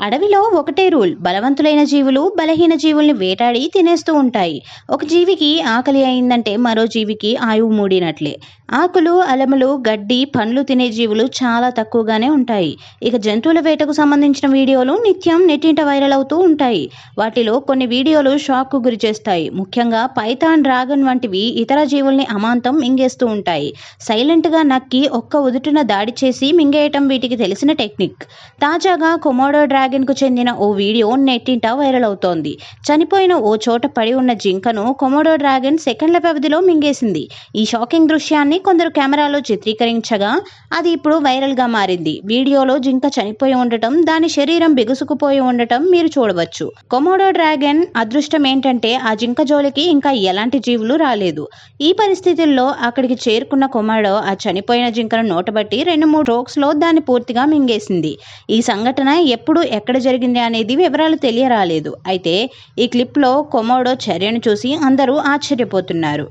అడవిలో ఒకటే రూల్. బలవంతులైన జీవులు బలహీన జీవుల్ని వేటాడి తినేస్తూ ఉంటాయి. ఒక జీవికి ఆకలి అయిందంటే మరో జీవికి ఆయువు మూడినట్లే. ఆకులు అలములు గడ్డి పండ్లు తినే జీవులు చాలా తక్కువగానే ఉంటాయి. ఇక జంతువుల వేటకు సంబంధించిన వీడియోలు నిత్యం నెట్టింట వైరల్ అవుతూ ఉంటాయి. వాటిలో కొన్ని వీడియోలు షాక్కు గురి చేస్తాయి. ముఖ్యంగా పైథాన్ డ్రాగన్ వంటివి ఇతర జీవుల్ని అమాంతం మింగేస్తూ ఉంటాయి. సైలెంట్గా నక్కి ఒక్క ఉదుటిన దాడి చేసి మింగేయటం వీటికి తెలిసిన టెక్నిక్. తాజాగా కొమోడో డ్రాగన్కు చెందిన ఓ వీడియో నెట్టింట వైరల్ అవుతోంది. చనిపోయిన ఓ చోట పడి ఉన్న జింకను కొమోడో డ్రాగన్ సెకండ్ల వ్యవధిలో మింగేసింది. ఈ షాకింగ్ దృశ్యాన్ని కొందరు కెమెరాలో చిత్రీకరించగా అది ఇప్పుడు వైరల్గా మారింది. వీడియోలో జింక చనిపోయి ఉండటం దాని శరీరం బిగుసుకుపోయి ఉండటం మీరు చూడవచ్చు. కొమోడో డ్రాగన్ అదృష్టం ఏంటంటే ఆ జింక జోలికి ఇంకా ఎలాంటి జీవులు రాలేదు. ఈ పరిస్థితుల్లో అక్కడికి చేరుకున్న కొమోడో ఆ చనిపోయిన జింకను నోటబట్టి రెండు మూడు రోక్స్లో దాన్ని పూర్తిగా మింగేసింది. ఈ సంఘటన ఎప్పుడు ఎక్కడ జరిగింది అనేది వివరాలు తెలియరాలేదు. అయితే ఈ క్లిప్లో కొమోడో చర్యను చూసి అందరూ ఆశ్చర్యపోతున్నారు.